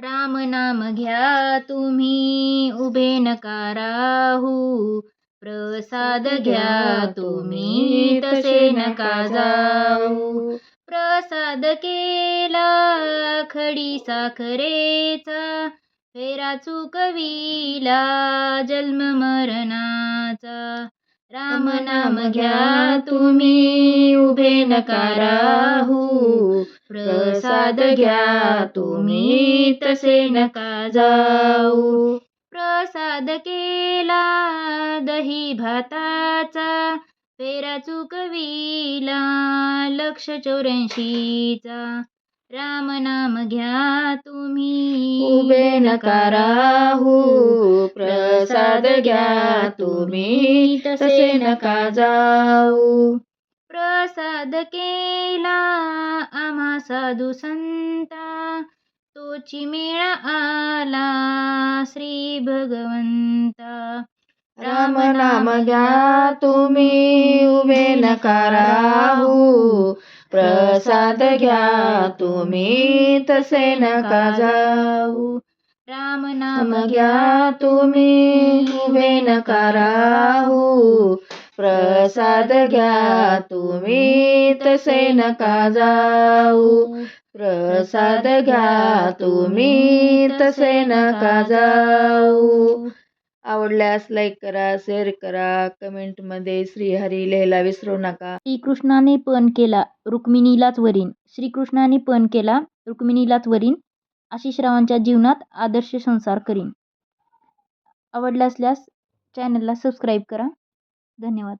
राम नाम घ्या तुम्ही उभे नका राहू. प्रसाद घ्या तुम्ही तसे नका जाऊ. प्रसाद केला खडी साखरेचा फेरा चुकविला जन्म मरणाचा. राम नाम घ्या तुम्ही उभे नका राहू. प्रसाद घ्या तुम्ही तसे नका जाऊ. प्रसाद केला दही भाताचा फेरा चुकविला लक्ष चौऱ्याऐंशीचा. राम नाम घ्या तुम्ही उभे नका राहू. प्रसाद घ्या तुम्ही तसे नका जाऊ. प्रसाद केला आम्हा साधू संता तोची मेळा आला श्री भगवंता. राम नाम घ्या तुम्ही उभे नका राहू प्रसाद घ्या तुम्ही तसे नका जाऊ. राम नाम नाम घ्या तुम्ही उभे नका राहू प्रसाद घ्या तुम्ही तसे नका जाऊ. प्रसाद घ्या तुम्ही तसे नका जाऊ. आवडल्यास लाईक करा शेअर करा कमेंटमध्ये श्रीहरी लिहायला विसरू नका. श्रीकृष्णाने पण केला रुक्मिणीलाच वरीन. श्रीकृष्णाने पण केला रुक्मिणीलाच वरीन. आशिषरावांच्या जीवनात आदर्श संसार करीन. आवडला असल्यास चॅनलला सबस्क्राईब करा. धन्यवाद.